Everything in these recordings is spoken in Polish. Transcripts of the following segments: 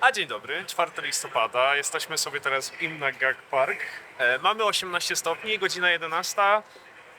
A dzień dobry, 4 listopada. Jesteśmy sobie teraz w Imnagak Park. E, mamy 18 stopni, godzina 11,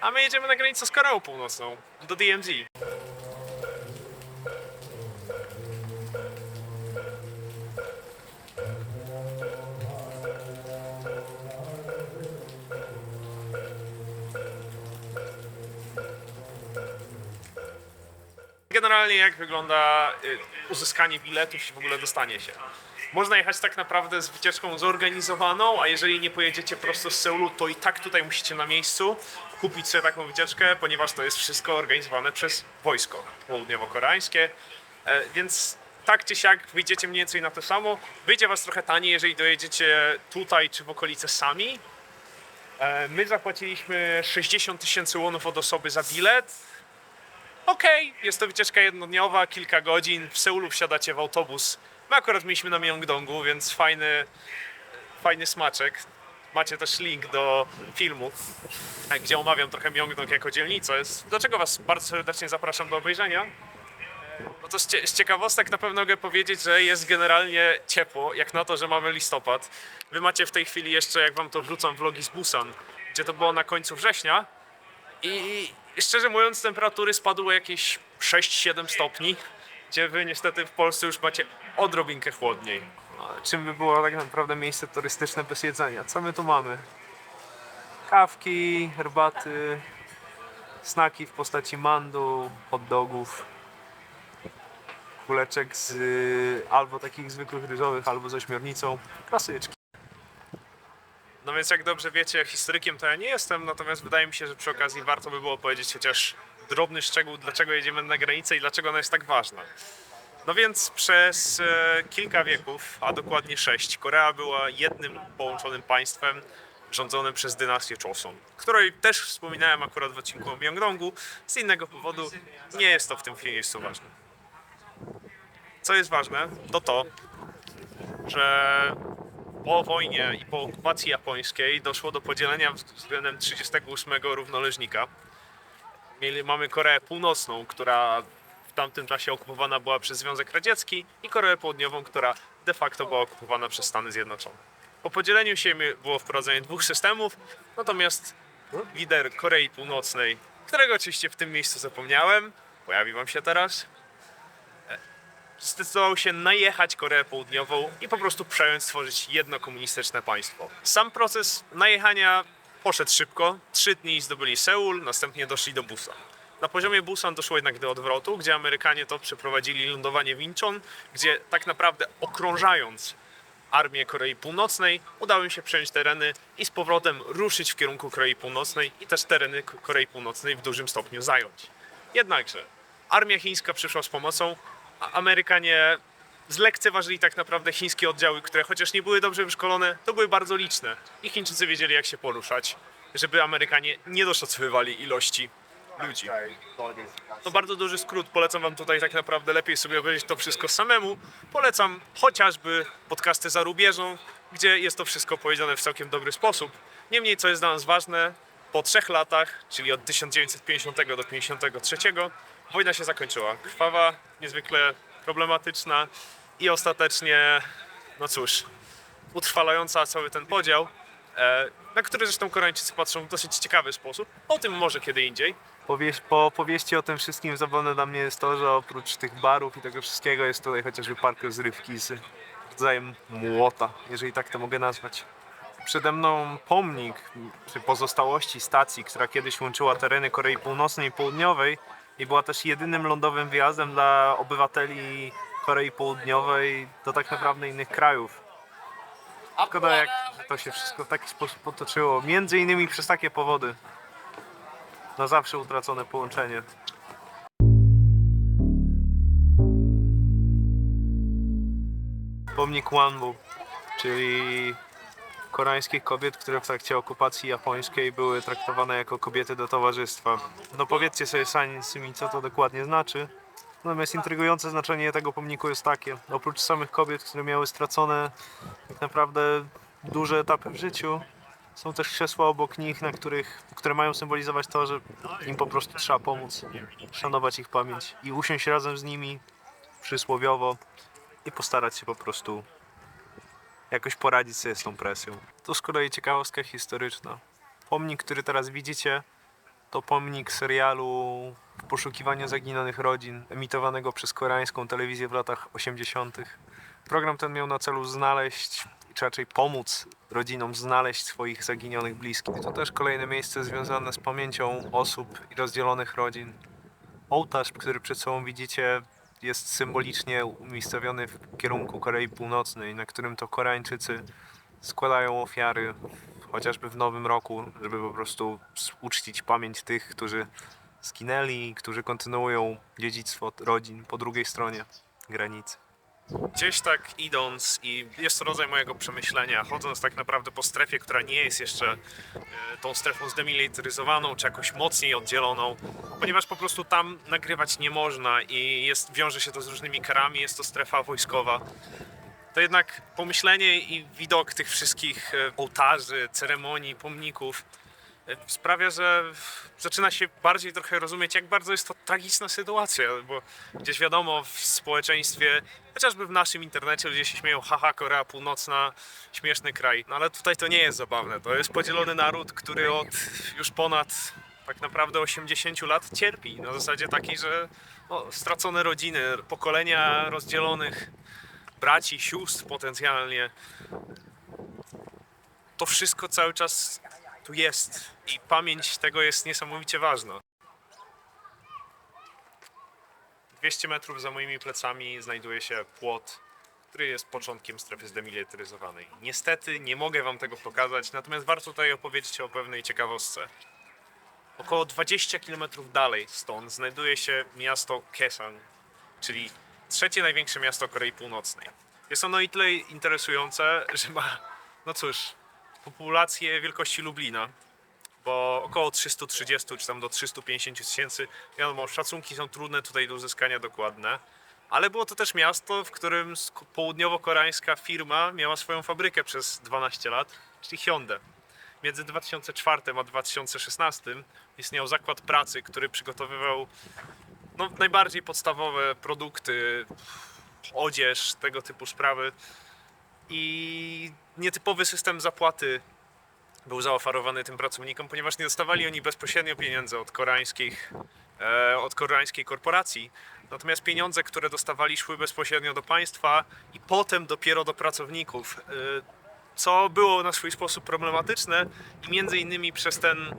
a my jedziemy na granicę z Koreą Północną, do DMZ. Generalnie jak wygląda y, uzyskanie biletów i w ogóle dostanie się. Można jechać tak naprawdę z wycieczką zorganizowaną, a jeżeli nie pojedziecie prosto z Seulu, to i tak tutaj musicie na miejscu kupić sobie taką wycieczkę, ponieważ to jest wszystko organizowane przez wojsko południowo-koreańskie. E, Więc tak czy siak wyjdziecie mniej więcej na to samo. Wyjdzie was trochę taniej, jeżeli dojedziecie tutaj czy w okolice sami. E, My zapłaciliśmy 60 tysięcy wonów od osoby za bilet. Okej, jest to wycieczka jednodniowa, kilka godzin. W Seulu wsiadacie w autobus. My akurat mieliśmy na Myeongdongu, więc fajny, fajny smaczek. Macie też link do filmu, gdzie omawiam trochę Myeongdong jako dzielnicę. Z- Do czego Was bardzo serdecznie zapraszam do obejrzenia. No to z ciekawostek na pewno mogę powiedzieć, że jest generalnie ciepło, jak na to, że mamy listopad. Wy macie w tej chwili jeszcze, jak Wam to wrzucam, vlogi z Busan, gdzie to było na końcu września. I szczerze mówiąc, temperatury spadły jakieś 6-7 stopni, gdzie wy niestety w Polsce już macie odrobinkę chłodniej. No, Czym by było tak naprawdę miejsce turystyczne bez jedzenia? Co my tu mamy? Kawki, herbaty, snaki w postaci mandu, hot dogów, kuleczek z albo takich zwykłych ryżowych, albo z ośmiornicą. Klasyczki. No więc jak dobrze wiecie, historykiem to ja nie jestem, natomiast wydaje mi się, że przy okazji warto by było powiedzieć chociaż drobny szczegół, dlaczego jedziemy na granicę i dlaczego ona jest tak ważna. No więc przez e, kilka wieków, a dokładnie sześć, Korea była jednym połączonym państwem rządzonym przez dynastię Choson, której też wspominałem akurat w odcinku o Myeongdongu. Z innego powodu nie jest to w tym miejscu ważne. Co jest ważne, to to, że po wojnie i po okupacji japońskiej doszło do podzielenia względem 38 równoleżnika. Mieli, mamy Koreę Północną, która w tamtym czasie okupowana była przez Związek Radziecki i Koreę Południową, która de facto była okupowana przez Stany Zjednoczone. Po podzieleniu się było wprowadzenie dwóch systemów, natomiast lider Korei Północnej, którego oczywiście w tym miejscu zapomniałem, pojawi wam się teraz, zdecydował się najechać Koreę Południową i po prostu przejąć, stworzyć jedno komunistyczne państwo. Sam proces najechania poszedł szybko. Trzy dni zdobyli Seul, następnie doszli do Busan. Na poziomie Busan doszło jednak do odwrotu, gdzie Amerykanie to przeprowadzili lądowanie w Incheon, gdzie tak naprawdę okrążając armię Korei Północnej, udało im się przejąć tereny i z powrotem ruszyć w kierunku Korei Północnej i też tereny Korei Północnej w dużym stopniu zająć. Jednakże armia chińska przyszła z pomocą, Amerykanie zlekceważyli tak naprawdę chińskie oddziały, które chociaż nie były dobrze wyszkolone, to były bardzo liczne. I Chińczycy wiedzieli jak się poruszać, żeby Amerykanie nie doszacowywali ilości ludzi. To bardzo duży skrót, polecam wam tutaj tak naprawdę lepiej sobie obejrzeć to wszystko samemu. Polecam chociażby podcasty za rubieżą, gdzie jest to wszystko powiedziane w całkiem dobry sposób. Niemniej, co jest dla nas ważne, po trzech latach, czyli od 1950 do 1953, wojna się zakończyła. Krwawa, niezwykle problematyczna i ostatecznie, no cóż, utrwalająca cały ten podział, e, na który zresztą Koreańczycy patrzą w dosyć ciekawy sposób. O tym może kiedy indziej. Powieść, po powieści o tym wszystkim zabawne dla mnie jest to, że oprócz tych barów i tego wszystkiego jest tutaj chociażby park rozrywki z rodzajem młota, jeżeli tak to mogę nazwać. Przede mną pomnik czy pozostałości stacji, która kiedyś łączyła tereny Korei Północnej i Południowej i była też jedynym lądowym wjazdem dla obywateli Korei Południowej do tak naprawdę innych krajów. Szkoda jak to się wszystko w taki sposób potoczyło, między innymi przez takie powody na zawsze utracone połączenie. Pomnik Wanbu, czyli koreańskich kobiet, które w trakcie okupacji japońskiej były traktowane jako kobiety do towarzystwa. No powiedzcie sobie sami, co to dokładnie znaczy. Natomiast intrygujące znaczenie tego pomniku jest takie. Oprócz samych kobiet, które miały stracone tak naprawdę duże etapy w życiu, są też krzesła obok nich, na których, które mają symbolizować to, że im po prostu trzeba pomóc, szanować ich pamięć i usiąść razem z nimi przysłowiowo i postarać się po prostu jakoś poradzić sobie z tą presją. To z kolei ciekawostka historyczna. Pomnik, który teraz widzicie, to pomnik serialu W poszukiwaniu zaginionych rodzin, emitowanego przez koreańską telewizję w latach 80. Program ten miał na celu znaleźć, czy raczej pomóc rodzinom znaleźć swoich zaginionych bliskich. To też kolejne miejsce związane z pamięcią osób i rozdzielonych rodzin. Ołtarz, który przed sobą widzicie, jest symbolicznie umiejscowiony w kierunku Korei Północnej, na którym to Koreańczycy składają ofiary chociażby w Nowym Roku, żeby po prostu uczcić pamięć tych, którzy zginęli, którzy kontynuują dziedzictwo rodzin po drugiej stronie granicy. Gdzieś tak idąc i jest to rodzaj mojego przemyślenia, chodząc tak naprawdę po strefie, która nie jest jeszcze e, tą strefą zdemilitaryzowaną, czy jakoś mocniej oddzieloną, ponieważ po prostu tam nagrywać nie można i jest, wiąże się to z różnymi karami, jest to strefa wojskowa. To jednak pomyślenie i widok tych wszystkich e, ołtarzy, ceremonii, pomników sprawia, że zaczyna się bardziej trochę rozumieć, jak bardzo jest to tragiczna sytuacja, bo gdzieś wiadomo w społeczeństwie, chociażby w naszym internecie ludzie się śmieją, haha, Korea Północna, śmieszny kraj. No ale tutaj to nie jest zabawne. To jest podzielony naród, który od już ponad tak naprawdę 80 lat cierpi. Na zasadzie takiej, że no, stracone rodziny, pokolenia rozdzielonych, braci, sióstr potencjalnie. To wszystko cały czas tu jest i pamięć tego jest niesamowicie ważna. 200 metrów za moimi plecami znajduje się płot, który jest początkiem strefy zdemilitaryzowanej. Niestety nie mogę wam tego pokazać, natomiast warto tutaj opowiedzieć o pewnej ciekawostce. Około 20 km dalej stąd znajduje się miasto Kesan, czyli trzecie największe miasto Korei Północnej. Jest ono i tyle interesujące, że ma, no cóż, populację wielkości Lublina, bo około 330 czy tam do 350 tysięcy. Wiadomo, szacunki są trudne tutaj do uzyskania dokładne, ale było to też miasto, w którym sk- południowo-koreańska firma miała swoją fabrykę przez 12 lat, czyli Hyundai. Między 2004 a 2016 istniał zakład pracy, który przygotowywał no, najbardziej podstawowe produkty, odzież, tego typu sprawy. I nietypowy system zapłaty był zaoferowany tym pracownikom, ponieważ nie dostawali oni bezpośrednio pieniędzy od koreańskich, e, od koreańskiej korporacji. Natomiast pieniądze, które dostawali, szły bezpośrednio do państwa i potem dopiero do pracowników. E, co było na swój sposób problematyczne i między innymi przez ten,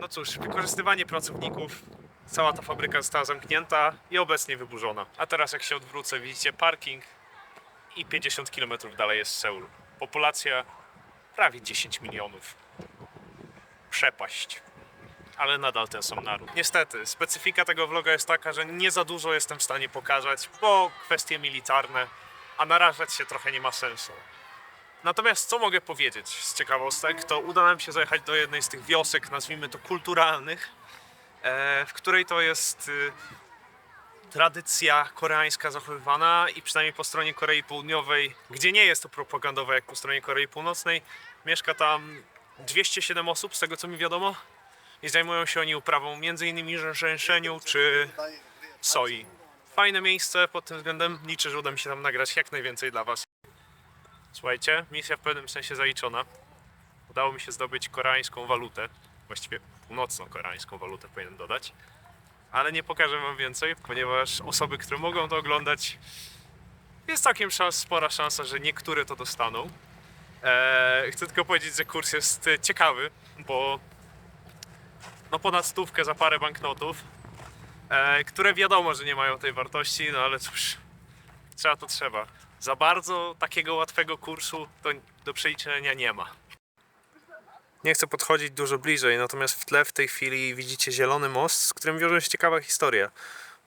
no cóż, wykorzystywanie pracowników cała ta fabryka została zamknięta i obecnie wyburzona. A teraz jak się odwrócę, widzicie parking i 50 km dalej jest Seul. Populacja prawie 10 milionów. Przepaść. Ale nadal ten sam naród. Niestety, specyfika tego vloga jest taka, że nie za dużo jestem w stanie pokazać, bo kwestie militarne, a narażać się trochę nie ma sensu. Natomiast co mogę powiedzieć z ciekawostek, to uda nam się zajechać do jednej z tych wiosek, nazwijmy to kulturalnych, e, w której to jest y, tradycja koreańska zachowywana i przynajmniej po stronie Korei Południowej, gdzie nie jest to propagandowe jak po stronie Korei Północnej, mieszka tam 207 osób, z tego co mi wiadomo. I zajmują się oni uprawą m.in. rzęszeniu czy soi. Fajne miejsce pod tym względem. Liczę, że uda mi się tam nagrać jak najwięcej dla Was. Słuchajcie, misja w pewnym sensie zaliczona. Udało mi się zdobyć koreańską walutę. Właściwie północno-koreańską walutę powinienem dodać. Ale nie pokażę Wam więcej, ponieważ osoby, które mogą to oglądać, jest całkiem szans, spora szansa, że niektóre to dostaną. Eee, chcę tylko powiedzieć, że kurs jest ciekawy, bo no ponad stówkę za parę banknotów, e, które wiadomo, że nie mają tej wartości, no ale cóż, trzeba to trzeba. Za bardzo takiego łatwego kursu to do przeliczenia nie ma. Nie chcę podchodzić dużo bliżej, natomiast w tle w tej chwili widzicie zielony most, z którym wiąże się ciekawa historia.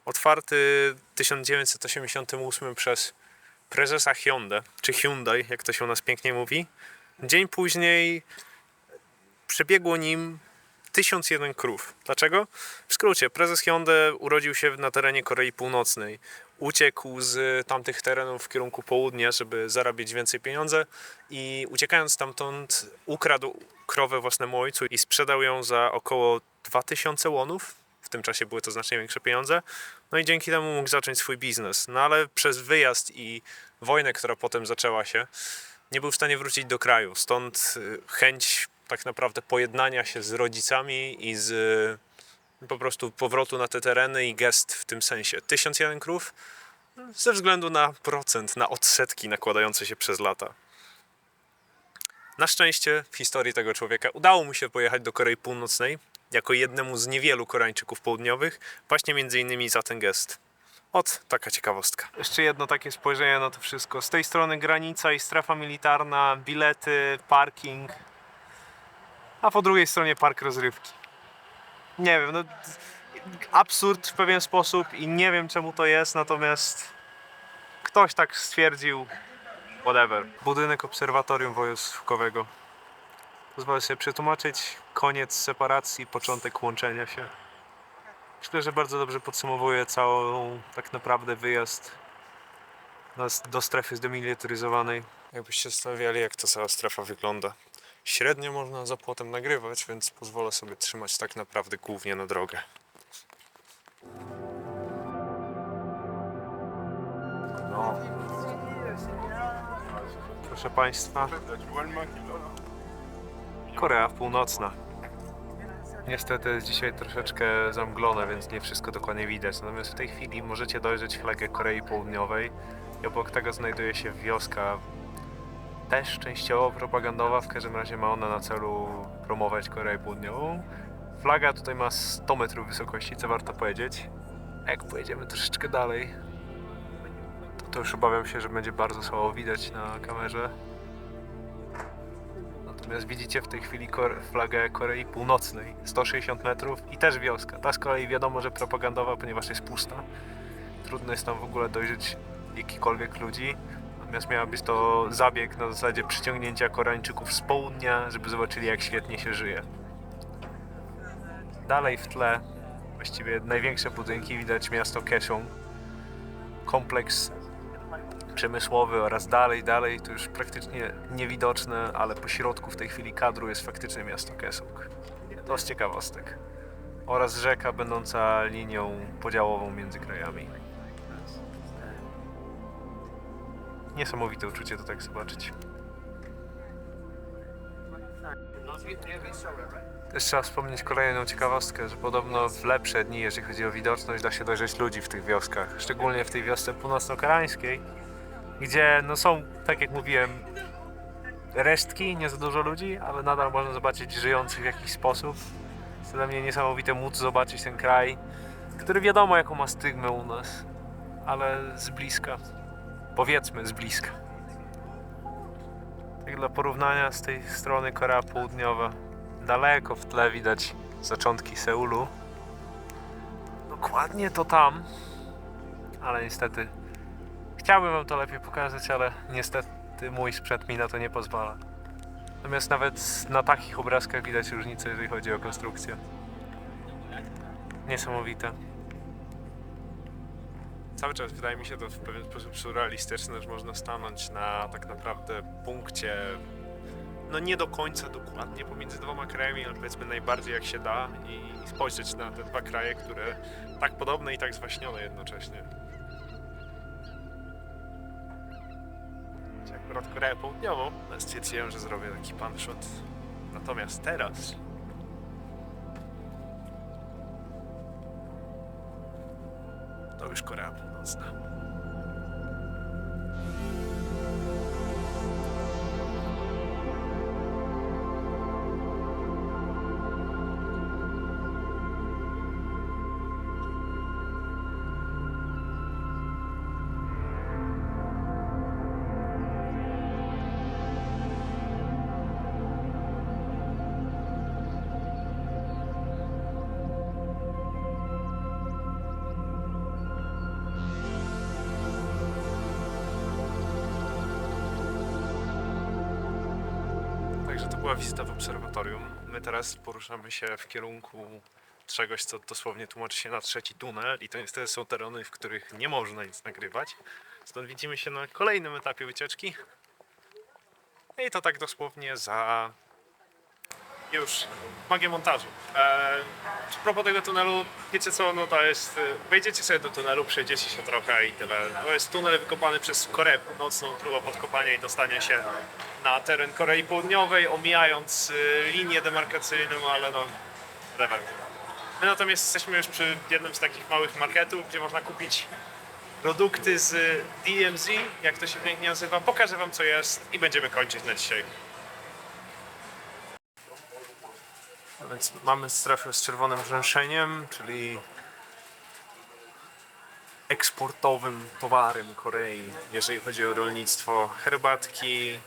Otwarty w 1988 przez prezesa Hyundai, czy Hyundai, jak to się u nas pięknie mówi. Dzień później przebiegło nim 1001 krów. Dlaczego? W skrócie, prezes Hyundai urodził się na terenie Korei Północnej. Uciekł z tamtych terenów w kierunku południa, żeby zarabiać więcej pieniądze i uciekając stamtąd ukradł krowę własnemu ojcu i sprzedał ją za około 2000 łonów. W tym czasie były to znacznie większe pieniądze. No i dzięki temu mógł zacząć swój biznes. No ale przez wyjazd i wojnę, która potem zaczęła się, nie był w stanie wrócić do kraju. Stąd y, chęć tak naprawdę pojednania się z rodzicami i z y, po prostu powrotu na te tereny i gest w tym sensie. 1001 krów ze względu na procent, na odsetki nakładające się przez lata. Na szczęście w historii tego człowieka udało mu się pojechać do Korei Północnej jako jednemu z niewielu Koreańczyków południowych, właśnie między innymi za ten gest. Ot, taka ciekawostka. Jeszcze jedno takie spojrzenie na to wszystko. Z tej strony granica i strefa militarna, bilety, parking, a po drugiej stronie park rozrywki. Nie wiem, no absurd w pewien sposób i nie wiem czemu to jest, natomiast ktoś tak stwierdził. Whatever. Budynek obserwatorium wojskowego. Pozwolę sobie przetłumaczyć koniec separacji, początek łączenia się. Myślę, że bardzo dobrze podsumowuje całą tak naprawdę wyjazd do strefy zdemilitaryzowanej. Jakbyście stawiali, jak ta cała strefa wygląda. Średnio można za płotem nagrywać, więc pozwolę sobie trzymać tak naprawdę głównie na drogę. No. Proszę Państwa, Korea Północna. Niestety jest dzisiaj troszeczkę zamglone, więc nie wszystko dokładnie widać. Natomiast w tej chwili możecie dojrzeć flagę Korei Południowej i obok tego znajduje się wioska też częściowo propagandowa, w każdym razie ma ona na celu promować Koreę Południową. Flaga tutaj ma 100 metrów wysokości, co warto powiedzieć. Jak pojedziemy troszeczkę dalej, to, to już obawiam się, że będzie bardzo słabo widać na kamerze. Natomiast widzicie w tej chwili flagę Korei Północnej, 160 metrów i też wioska. Ta z kolei wiadomo, że propagandowa, ponieważ jest pusta. Trudno jest tam w ogóle dojrzeć jakichkolwiek ludzi. Natomiast miała być to zabieg na zasadzie przyciągnięcia Koreańczyków z południa, żeby zobaczyli jak świetnie się żyje. Dalej w tle, właściwie największe budynki, widać miasto Kaesong. Kompleks przemysłowy oraz dalej, dalej, to już praktycznie niewidoczne, ale po środku w tej chwili kadru jest faktycznie miasto Kesung. To z ciekawostek. Oraz rzeka będąca linią podziałową między krajami. Niesamowite uczucie to tak zobaczyć. Trzeba wspomnieć kolejną ciekawostkę, że podobno w lepsze dni, jeżeli chodzi o widoczność, da się dojrzeć ludzi w tych wioskach. Szczególnie w tej wiosce północno-koreańskiej, gdzie no są, tak jak mówiłem, resztki, nie za dużo ludzi, ale nadal można zobaczyć żyjących w jakiś sposób. Jest dla mnie niesamowite móc zobaczyć ten kraj, który wiadomo jaką ma stygmę u nas, ale z bliska. Powiedzmy z bliska. Tak dla porównania z tej strony Korea Południowa. Daleko w tle widać zaczątki Seulu. Dokładnie to tam, ale niestety Chciałbym wam to lepiej pokazać, ale niestety mój sprzęt mi na to nie pozwala. Natomiast nawet na takich obrazkach widać różnicę, jeżeli chodzi o konstrukcję. Niesamowite. Cały czas wydaje mi się to w pewien sposób surrealistyczne, że można stanąć na tak naprawdę punkcie, no nie do końca dokładnie pomiędzy dwoma krajami, ale powiedzmy najbardziej jak się da i spojrzeć na te dwa kraje, które tak podobne i tak zwaśnione jednocześnie. Czy Akurat Koreę Południową ale stwierdziłem, że zrobię taki pan. Natomiast teraz to już Korea Północna. Była wizyta w obserwatorium. My teraz poruszamy się w kierunku czegoś, co dosłownie tłumaczy się na trzeci tunel i to niestety są tereny, w których nie można nic nagrywać. Stąd widzimy się na kolejnym etapie wycieczki. I to tak dosłownie za Już. Magię montażu. Eee, propos tego tunelu, wiecie co, no to jest, y, wejdziecie sobie do tunelu, przejdziecie się trochę i tyle. To jest tunel wykopany przez Koreę Północną, próba podkopania i dostania się teren Korei Południowej, omijając y, linię demarkacyjną, ale no, whatever. My natomiast jesteśmy już przy jednym z takich małych marketów, gdzie można kupić produkty z DMZ, jak to się pięknie nazywa. Pokażę wam co jest i będziemy kończyć na dzisiaj. A Więc mamy strefę z czerwonym rzęszeniem, czyli eksportowym towarem Korei, jeżeli chodzi o rolnictwo. Herbatki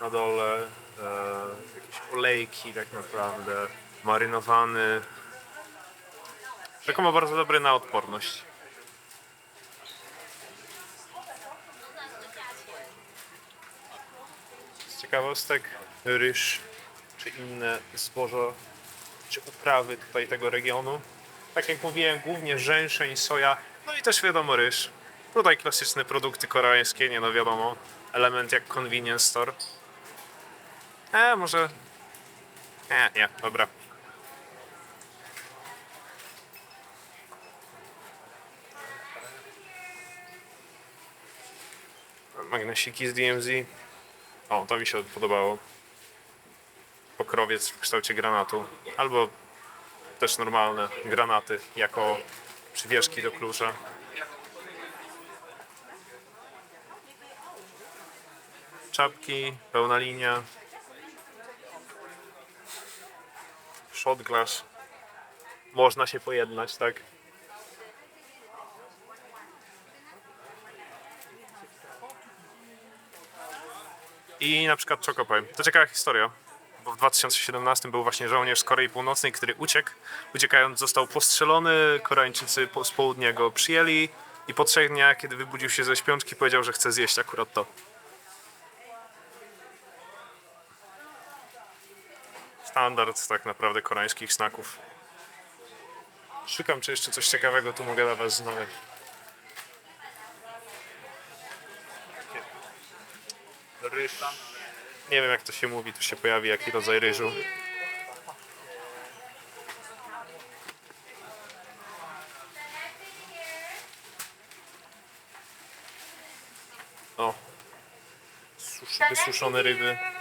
na dole, e, jakieś olejki tak naprawdę, marynowany. Rzekomo bardzo dobry na odporność. Z ciekawostek, ryż czy inne zboża czy uprawy tutaj tego regionu. Tak jak mówiłem, głównie rzęszeń, soja, no i też wiadomo ryż. Tutaj klasyczne produkty koreańskie, nie no wiadomo, element jak convenience store. E, może... Nie, nie, dobra. Magnesiki z DMZ. O, to mi się podobało. Pokrowiec w kształcie granatu. Albo też normalne granaty jako przywieszki do klucza. Czapki, pełna linia. Shot. Można się pojednać, tak? I na przykład Chocopie. To ciekawa historia, bo w 2017 był właśnie żołnierz z Korei Północnej, który uciekł. Uciekając został postrzelony, Koreańczycy z południa go przyjęli i po trzech dniach, kiedy wybudził się ze śpiączki, powiedział, że chce zjeść akurat to. Standard tak naprawdę koreańskich snaków. Szukam, czy jeszcze coś ciekawego tu mogę dla was znaleźć. Ryż. Nie wiem jak to się mówi, tu się pojawi jaki rodzaj ryżu. O. Susz, wysuszone ryby.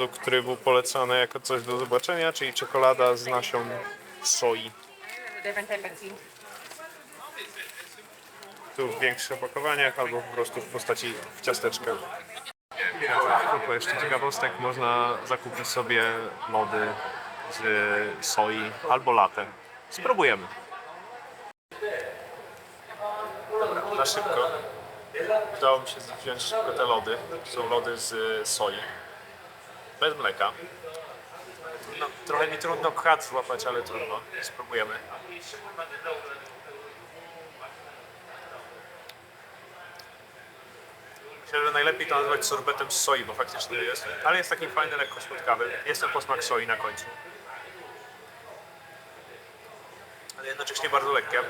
Produkt, który był polecany jako coś do zobaczenia, czyli czekolada z nasion soi. tu w większych opakowaniach albo po prostu w postaci w ciasteczkach. Propos jeszcze ciekawostek, można zakupić sobie lody z soi albo latem. Spróbujemy. Dobra, na szybko. Udało mi się wziąć szybko te lody. Są lody z soi. Bez mleka. No, trochę mi trudno krat złapać, ale trudno. Spróbujemy. Myślę, że najlepiej to nazwać sorbetem z soi, bo faktycznie jest. Ale jest taki fajny, lekko środkawy. Jest ten posmak soi na końcu. Ale jednocześnie bardzo lekkie.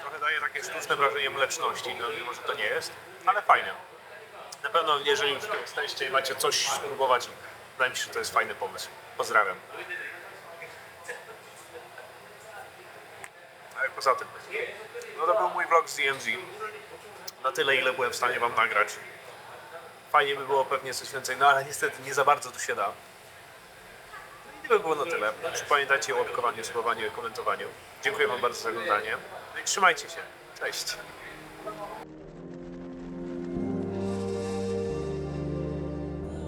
Trochę daje takie sztuczne wrażenie mleczności, no mimo że to nie jest, ale fajne. Na pewno, jeżeli już jesteście i macie coś spróbować, wydaje mi się, że to jest fajny pomysł. Pozdrawiam. Ale poza tym, no to był mój vlog z DMZ na tyle, ile byłem w stanie wam nagrać. Fajnie by było pewnie coś więcej, no ale niestety nie za bardzo tu się da. No I by było na tyle. Pamiętajcie o łapkowaniu, subowaniu i komentowaniu. Dziękuję wam bardzo za oglądanie. No i trzymajcie się. Cześć.